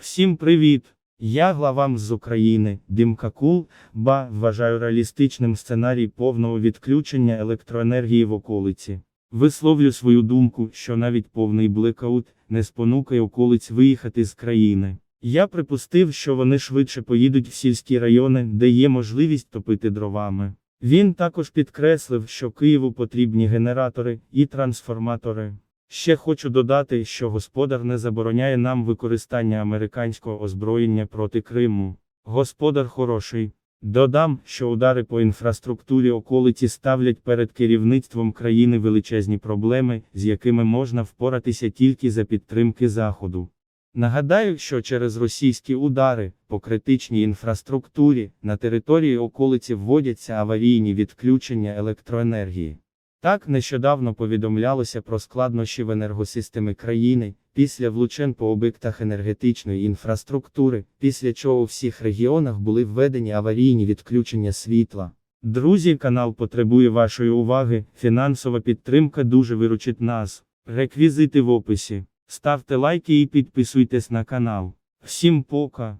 Всім привіт! Я главам з України, Димка Кул, ба вважаю реалістичним сценарій повного відключення електроенергії в околиці. Висловлю свою думку, що навіть повний блекаут не спонукає околиць виїхати з країни. Я припустив, що вони швидше поїдуть в сільські райони, де є можливість топити дровами. Він також підкреслив, що Києву потрібні генератори і трансформатори. Ще хочу додати, що господар не забороняє нам використання американського озброєння проти Криму. Господар хороший. Додам, що удари по інфраструктурі околиці ставлять перед керівництвом країни величезні проблеми, з якими можна впоратися тільки за підтримки Заходу. Нагадаю, що через російські удари по критичній інфраструктурі на території околиці вводяться аварійні відключення електроенергії. Так нещодавно повідомлялося про складнощі в енергосистеми країни, після влучень по об'єктах енергетичної інфраструктури, після чого у всіх регіонах були введені аварійні відключення світла. Друзі, канал потребує вашої уваги, фінансова підтримка дуже виручить нас. Реквізити в описі. Ставте лайки і підписуйтесь на канал. Всім пока!